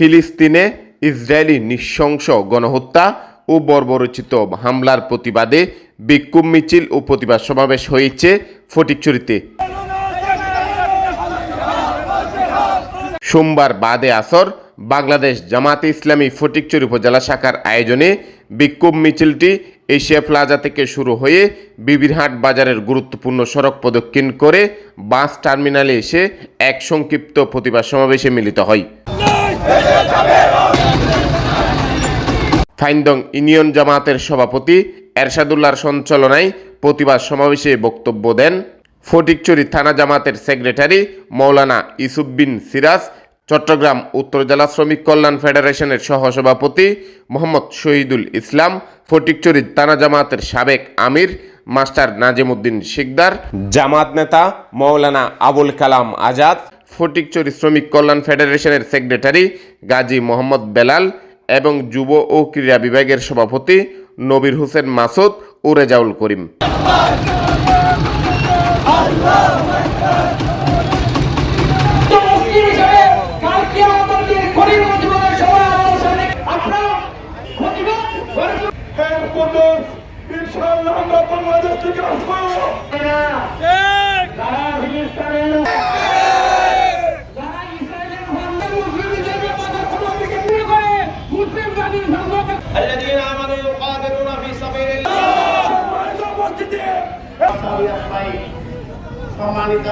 ফিলিস্তিনে ইসরায়েলি নৃশংস গণহত্যা ও বর্বরচিত হামলার প্রতিবাদে বিক্ষোভ মিছিল ও প্রতিবাদ সমাবেশ হয়েছে ফটিকচুরিতে সোমবার বাদে আসর বাংলাদেশ জামাতে ইসলামী ফটিকচুরি উপজেলা শাখার আয়োজনে বিক্ষোভ মিছিলটি এশিয়া প্লাজা থেকে শুরু হয়ে বিবিরহাট বাজারের গুরুত্বপূর্ণ সড়ক প্রদক্ষিণ করে বাস টার্মিনালে এসে এক সংক্ষিপ্ত প্রতিবাদ সমাবেশে মিলিত হয়। ফাইন্দং ইউনিয়ন জামাতের সভাপতি এরশাদুল্লাহর সঞ্চালনায় প্রতিবাদ সমাবেশে বক্তব্য দেন ফটিকচুরি থানা জামাতের সেক্রেটারি মৌলানা ইসুফ বিন সিরাজ, চট্টগ্রাম উত্তর জেলা শ্রমিক কল্যাণ ফেডারেশনের সহসভাপতি মোহাম্মদ শহীদুল ইসলাম, ফটিকচুরি থানা জামাতের সাবেক আমির মাস্টার নাজিমুদ্দিন শিকদার, জামাত নেতা মৌলানা আবুল কালাম আজাদ ফটিকচুরি শ্রমিক কল্যাণ ফেডারেশনের সেক্রেটারি গাজী মোহাম্মদ বেলাল এবং যুব ও ক্রীড়া বিভাগের সভাপতি নবীর হোসেন মাসুদ ও রেজাউল করিম। আমরা বাংলাদেশ থেকে আসব। সম্মানিত